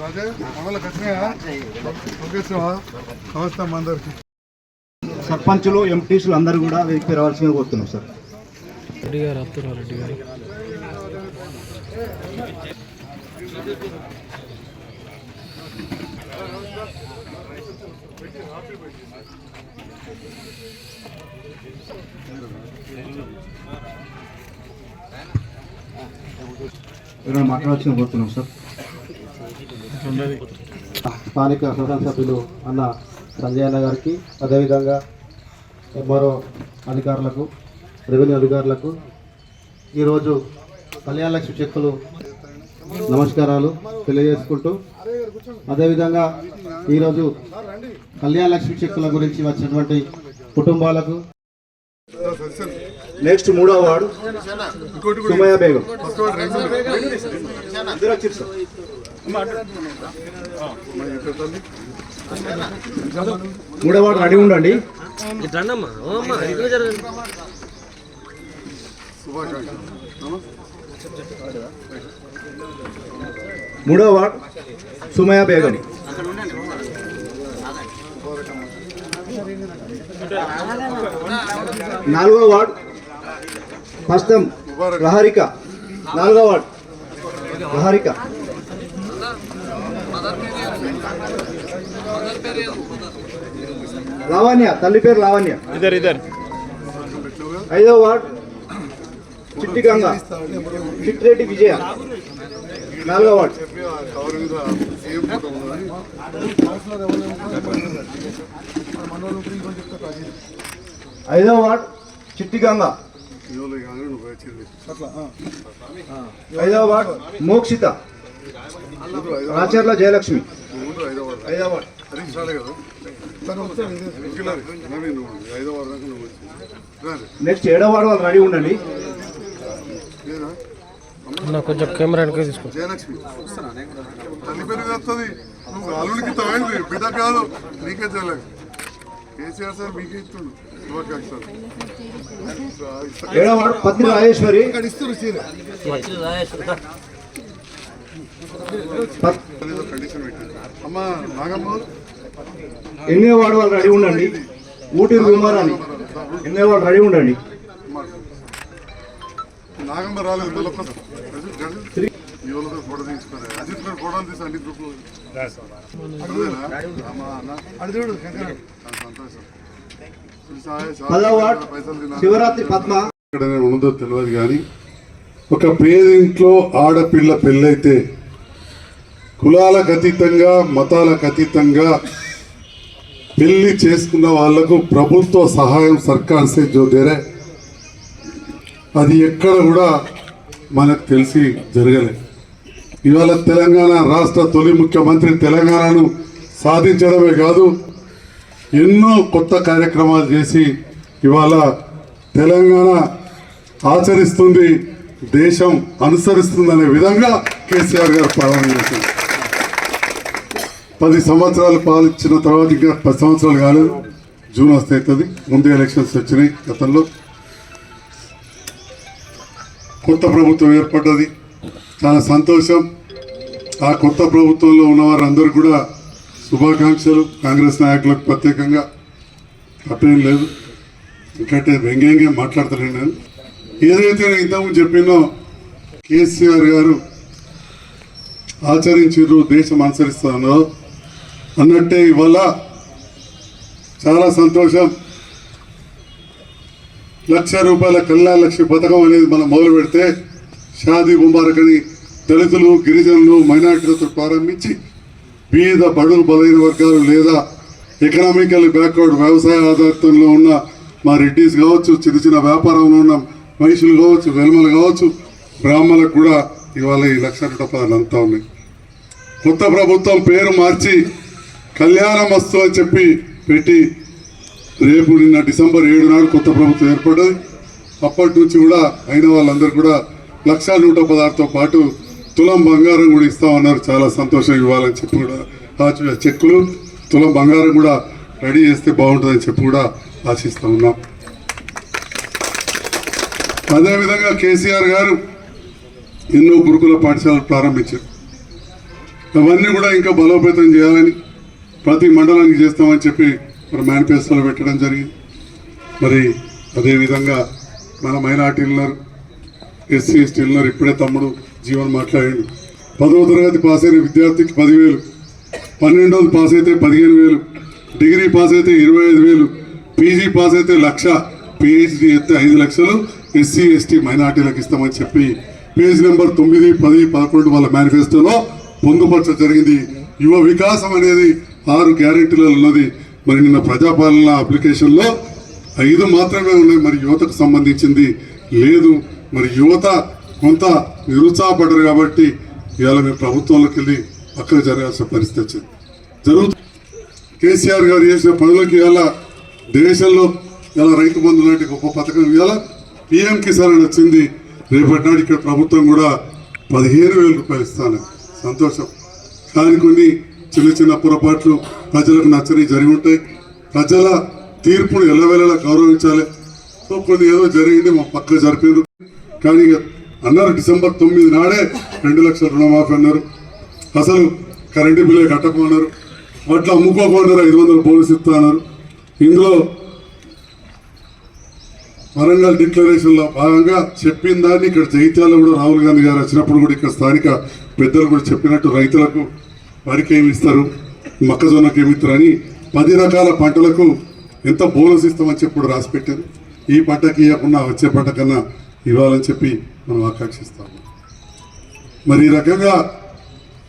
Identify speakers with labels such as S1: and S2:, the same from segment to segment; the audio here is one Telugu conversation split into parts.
S1: రాజే నమస్తే అందరికి.
S2: సర్పంచులు ఎంపీసీలు అందరూ కూడా వెనక్కి రావాల్సిందిగా కోరుతున్నాం సార్.
S3: రెడ్డి గారు అత్తురా రెడ్డి గారు.
S2: మాట్లాడాల్సిన కోరుతున్నాం సార్.
S4: స్థానిక శాసనసభ్యులు అన్న సంజయ్ అన్న గారికి అదేవిధంగా మరో అధికారులకు రెవెన్యూ అధికారులకు ఈరోజు కళ్యాణ లక్ష్మి చెక్కులు నమస్కారాలు తెలియజేసుకుంటూ అదేవిధంగా ఈరోజు కళ్యాణ లక్ష్మి చెక్కుల గురించి వచ్చినటువంటి కుటుంబాలకు
S2: నెక్స్ట్ మూడో
S1: కూడా
S2: సుమయ్య బేగం.
S1: ఫస్ట్ వాడు రెండు.
S2: మూడో ఉండండి మూడో వార్డు సుమయ్య బేగం. నాలుగో వార్డు ప్రస్తుతం ప్రహారిక నాలుగో వార్డు ప్రహారిక లావణ్య తల్లి పేరు లావణ్య.
S3: ఇద్దరు ఇద్దరు.
S2: ఐదో వార్డ్ చిట్టి గంగ. చిట్టిరెడ్డి విజయ. నాలుగో వార్డ్. ఐదో వార్డ్ చిట్టి గంగ. ఐదో వార్డ్ మోక్షిత. రాచర్ల జయలక్ష్మి.
S1: రాలే.
S2: నెక్స్ట్ ఏడో వార్డ్ వాళ్ళు రెడీ ఉండండి.
S3: కొంచెం కెమెరా తీసుకో.
S1: జయలక్ష్మి. తల్లి పేరు వస్తుంది నువ్వు అల్లుడికి తమైంది బిడ్డ కాదు. నీకే జయలక్ష్మి. కేసీఆర్ సార్ మీకే ఇస్తుండు. శుభాకాంక్షలు.
S2: ఏడో వార్డ్ పత్రి రాజేశ్వరి.
S1: ఏదో
S2: ఎనిమిదో వార్డు వాళ్ళు రెడీ ఉండండి. ఊటీరు విమారాన్ని ఎనిమిదో వార్డు రెడీ ఉండండి.
S1: నాగమ్మ రాలేదు ఫోటో తీసుకోలేదు అజిత్ గారు ఫోటోలు తీసి అన్ని గ్రూప్లో.
S2: శివరాత్రి పద్మ.
S1: ఇక్కడ ఉన్నదో తెలియదు కానీ ఒక పేదింట్లో ఆడపిల్ల పెళ్ళైతే కులాలకు అతీతంగా మతాలకు అతీతంగా పెళ్ళి చేసుకున్న వాళ్ళకు ప్రభుత్వ సహాయం సర్కార్ సే జోదేరే అది ఎక్కడ కూడా మనకు తెలిసి జరగలేదు ఇవాళ తెలంగాణ రాష్ట్ర తొలి ముఖ్యమంత్రి తెలంగాణను సాధించడమే కాదు ఎన్నో కొత్త కార్యక్రమాలు చేసి ఇవాళ తెలంగాణ ఆచరిస్తుంది దేశం అనుసరిస్తుందనే విధంగా కేసీఆర్ గారు ప్రారంభించారు పది సంవత్సరాలు పాలించిన తర్వాత ఇంకా పది సంవత్సరాలు కాలేదు. జూన్ వస్తే అవుతుంది. ముందే ఎలక్షన్స్ వచ్చినాయి గతంలో. కొత్త ప్రభుత్వం ఏర్పడ్డది. చాలా సంతోషం. ఆ కొత్త ప్రభుత్వంలో ఉన్న వారందరూ కూడా శుభాకాంక్షలు. కాంగ్రెస్ నాయకులకు ప్రత్యేకంగా తప్పేం లేదు. ఎందుకంటే వ్యంగ్యంగా మాట్లాడతలేను నేను. ఏదైతే నేను ఇంతకుముందు చెప్పినో కేసీఆర్ గారు ఆచరించారు దేశం అనుసరిస్తున్నారో అన్నట్టే ఇవాళ చాలా సంతోషం. లక్ష రూపాయల కళ్యాణ లక్ష్మి పథకం అనేది మనం మొదలు పెడితే షాదీ ముబారక్ అని దళితులు గిరిజనులు మైనార్టీలతో ప్రారంభించి బీద బడుగు బలైన వర్గాలు లేదా ఎకనామికల్ బ్యాక్వర్డ్ వ్యవసాయ ఆధారితంలో ఉన్న మా రెడ్డిస్ కావచ్చు చిన్న చిన్న వ్యాపారంలో ఉన్న మనుషులు కావచ్చు వెల్మలు కావచ్చు బ్రాహ్మణులకు కూడా ఇవాళ ఈ లక్ష రూపాయలు అంతా ఉన్నాయి. కొత్త ప్రభుత్వం పేరు మార్చి కళ్యాణం వస్తు అని చెప్పి పెట్టి రేపు నిన్న డిసెంబర్ ఏడు నాడు కొత్త ప్రభుత్వం ఏర్పడ్డది. అప్పటి నుంచి కూడా అయిన వాళ్ళందరూ కూడా లక్ష నూట పదార్థంతో పాటు తులం బంగారం కూడా ఇస్తామన్నారు. చాలా సంతోషం ఇవ్వాలని చెప్పి కూడా ఆ చెక్కులు. తులం బంగారం కూడా రెడీ చేస్తే బాగుంటుందని చెప్పి కూడా ఆశిస్తూ ఉన్నాం. అదేవిధంగా కేసీఆర్ గారు ఎన్నో గురుకుల పాఠశాలలు ప్రారంభించారు. అవన్నీ కూడా ఇంకా బలోపేతం చేయాలని ప్రతి మండలానికి చేస్తామని చెప్పి మన మేనిఫెస్టోలో పెట్టడం జరిగింది. మరి అదేవిధంగా మన మైనార్టీ ఉన్నారు ఎస్సీ ఎస్టీ ఉన్నారు ఇప్పుడే తమ్ముడు జీవన్ మాట్లాడి పదవ తరగతి పాస్ అయిన విద్యార్థికి పదివేలు పన్నెండవది పాస్ అయితే పదిహేను వేలు డిగ్రీ పాస్ అయితే ఇరవై ఐదు వేలు పీజీ పాస్ అయితే లక్ష పిహెచ్డి అయితే ఐదు లక్షలు ఎస్సీ ఎస్టీ మైనార్టీలకు ఇస్తామని చెప్పి పేజ్ నెంబర్ తొమ్మిది పది పదకొండు వాళ్ళ మేనిఫెస్టోలో పొందుపరచడం జరిగింది. యువ వికాసం అనేది ఆరు గ్యారెంటీలలో ఉన్నది. మరి నిన్న ప్రజాపాలన అప్లికేషన్లో ఐదు మాత్రమే ఉన్నాయి. మరి యువతకు సంబంధించింది లేదు. మరి యువత కొంత నిరుత్సాహపడరు కాబట్టి ఇవాళ మేము ప్రభుత్వంలోకి వెళ్ళి అక్కడ జరగాల్సిన పరిస్థితి వచ్చింది. జరుగుతుంది కేసీఆర్ గారు చేసిన పనులకి ఇవాళ దేశంలో ఇలా రైతు బంధు లాంటి గొప్ప పథకం ఇవాళ పిఎం కిసాన్ అని వచ్చింది. రేపటి నాడు ఇక్కడ ప్రభుత్వం కూడా పదిహేను వేల రూపాయలు ఇస్తాను సంతోషం. కానీ కొన్ని చిన్న చిన్న పొరపాట్లు ప్రజలకు నచ్చని జరిగి ఉంటాయి. ప్రజల తీర్పును ఎల్లవేళలా గౌరవించాలి. సో కొన్ని ఏదో జరిగింది మా పక్క జరిపారు కానీ ఇక అన్నారు డిసెంబర్ తొమ్మిది నాడే రెండు లక్షల రుణమాఫీ అన్నారు. అసలు కరెంటు బిల్లు కట్టకమన్నారు వాటిలో అమ్ముకోకమన్నారు ఐదు వందల బోనస్ ఇస్తా అన్నారు. ఇందులో వరంగల్ డిక్లరేషన్లో భాగంగా చెప్పిన దాన్ని ఇక్కడ జగిత్యాలలో కూడా రాహుల్ గాంధీ గారు వచ్చినప్పుడు కూడా ఇక్కడ స్థానిక పెద్దలు కూడా చెప్పినట్టు రైతులకు వరికి ఏమి ఇస్తారు మొక్కజొన్నకి ఏమి ఇస్తారు అని పది రకాల పంటలకు ఎంత బోనస్ ఇస్తామని చెప్పి కూడా రాసి పెట్టారు ఈ పంటకి ఇవ్వకుండా వచ్చే పంట కన్నా ఇవ్వాలని చెప్పి మనం ఆకాంక్షిస్తాము. మరి ఈ రకంగా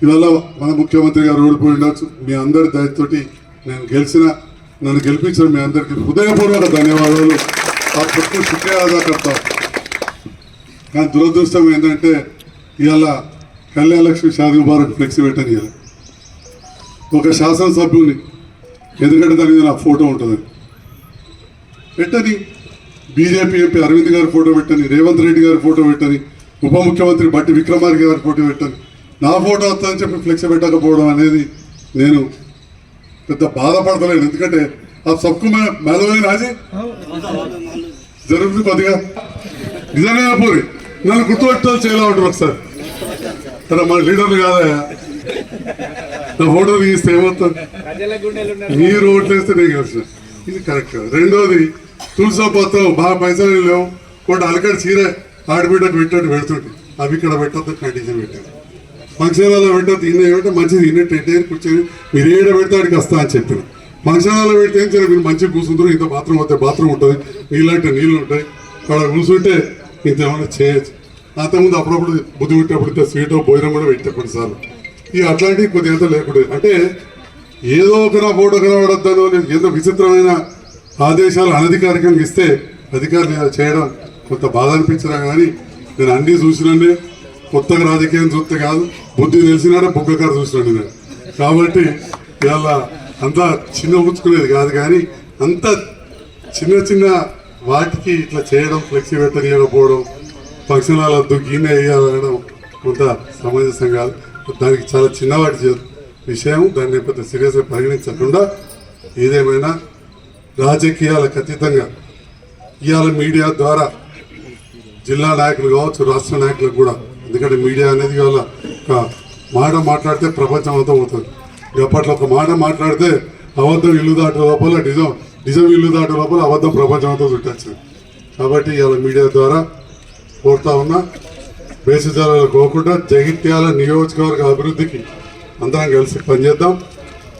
S1: ఇవాళ మన ముఖ్యమంత్రి గారు ఓడిపోయి ఉండవచ్చు మీ అందరి దయతోటి నేను గెలిచిన నన్ను గెలిపించిన మీ అందరికీ హృదయపూర్వక ధన్యవాదాలు. ఆ పుట్టు శుక్రియ అదా కడతాం కానీ దురదృష్టం ఏంటంటే ఇవాళ కళ్యాణ లక్ష్మి షాదీ ముబారక్ ఫ్లెక్సీ పెట్టని ఇవాళ ఒక శాసనసభ్యుని ఎందుకంటే దాని మీద నా ఫోటో ఉంటుంది. పెట్టని బీజేపీ ఎంపీ అరవింద్ గారి ఫోటో పెట్టని రేవంత్ రెడ్డి గారి ఫోటో పెట్టని ఉప ముఖ్యమంత్రి బట్టి విక్రమార్క గారి ఫోటో పెట్టని నా ఫోటో వస్తుందని చెప్పి ఫ్లెక్స్ పెట్టకపోవడం అనేది నేను పెద్ద బాధపడతలేను. ఎందుకంటే ఆ సబ్కు మేధమైన రాజీ జరుగుతుంది కొద్దిగా. నిజంగా పూరి. నన్ను గుర్తుపెట్టాలి చేయాలి ఉంటారు ఒకసారి? సరే మన లీడర్లు కాదా నా ఫోటో తీస్తే ఏమవుతుంది మీరు ఓట్లు వేస్తే నేను ఇది కరెక్ట్ రెండోది తులసాపత్రం బాగా పైసలు లేవు. కొన్ని అలకడ చీర ఆడబిడ్డకు పెట్టట్టు పెడుతుంటే. అవి ఇక్కడ పెట్టద్దు కండిషన్ పెట్టారు ఫంక్షన్ హాల్లో పెట్టద్దు ఇన్న ఏమంటే మంచిది ఇన్న టెంట్ కూర్చొని మీరు ఏడ పెడితే ఆడికి వస్తా అని చెప్పారు. ఫంక్షన్ హాల్లో పెడితే ఏం చేయాలి మీరు మంచిగా కూర్చుంటారు ఇంత బాత్రూమ్ వస్తే బాత్రూమ్ ఉంటుంది. నీళ్ళంటే నీళ్ళు ఉంటాయి. అక్కడ కూర్చుంటే ఇంత ఏమైనా చేయొచ్చు. అంతకుముందు అప్పుడప్పుడు బుద్ధి పెట్టేప్పుడు స్వీటో భోజనం కూడా పెట్టే కొన్నిసార్లు. ఈ అట్లాంటివి కొద్దిగా ఎంతో లేకుండా. అంటే ఏదో ఒక నా ఫోటో కనబడద్దు ఏదో విచిత్రమైన ఆదేశాలు అనధికారికంగా ఇస్తే అధికారులు చేయడం కొంత బాధ అనిపించరా కానీ నేను అన్ని చూసినండి కొత్తగా రాజకీయం చూస్తే కాదు బుద్ధి తెలిసినాడే బొగ్గకారు చూసినాడు నేను. కాబట్టి ఇవాళ అంత చిన్న పుచ్చుకునేది కాదు కానీ అంత చిన్న చిన్న వాటికి ఇట్లా చేయడం ఫ్లెక్సీ పెట్టలేకపోవడం ఫంక్షన్ హాల్ వద్దు గిన్నె వేయాలనడం కొంత సమంజసం కాదు. దానికి చాలా చిన్నవాటి చే- విషయం. దాన్ని పెద్ద సీరియస్గా పరిగణించకుండా ఏదేమైనా రాజకీయాలకు అతీతంగా ఇవాళ మీడియా ద్వారా జిల్లా నాయకులు కావచ్చు రాష్ట్ర నాయకులకు కూడా. ఎందుకంటే మీడియా అనేది ఇవాళ ఒక మాట మాట్లాడితే ప్రపంచం అంతా పోతుంది ఎప్పట్లో ఒక మాట మాట్లాడితే అబద్ధం ఇల్లు దాటు లోపల నిజం నిజం ఇల్లు దాటే లోపల అబద్ధం ప్రపంచం అంతా చుట్టచ్చు కాబట్టి ఇవాళ మీడియా ద్వారా కోరుతా ఉన్నా వేసుజాలలో పోకుండా జగిత్యాల నియోజకవర్గ అభివృద్ధికి అందరం కలిసి పనిచేద్దాం.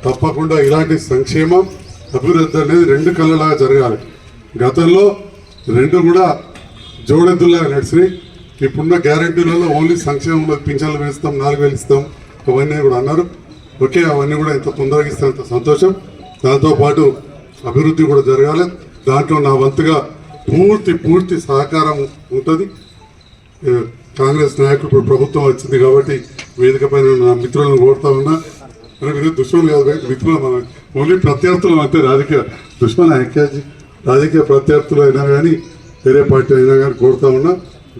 S1: తప్పకుండా ఇలాంటి సంక్షేమం అభివృద్ధి అనేది రెండు కళ్ళలాగా జరగాలి. గతంలో రెండు కూడా జోడెద్దులాగా నడిచినాయి. ఇప్పుడున్న గ్యారంటీలలో ఓన్లీ సంక్షేమంలో పింఛన్లు వేస్తాం నాలుగు వేలు ఇస్తాం అవన్నీ కూడా అన్నారు. ఓకే అవన్నీ కూడా ఇంత తొందరగా ఇస్తే అంత సంతోషం దాంతోపాటు అభివృద్ధి కూడా జరగాలి. దాంట్లో నా వంతుగా పూర్తి పూర్తి సహకారం ఉంటుంది. కాంగ్రెస్ నాయకులు ఇప్పుడు ప్రభుత్వం వచ్చింది కాబట్టి వేదిక పైన నా మిత్రులను కోరుతా ఉన్నా. మరి మీరు దుష్మన్ కాదు మిత్రులు మన ఓన్లీ ప్రత్యర్థులు అంతే రాజకీయ దుష్మన్ ఐక్యాజీ రాజకీయ ప్రత్యర్థులు అయినా కానీ వేరే పార్టీ అయినా కానీ కోరుతా ఉన్నా.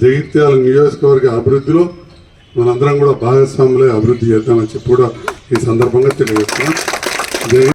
S1: జగిత్యాల నియోజకవర్గ అభివృద్ధిలో మనందరం కూడా భాగస్వాములే అభివృద్ధి చేద్దామని చెప్పి కూడా ఈ సందర్భంగా తెలియజేస్తున్నాం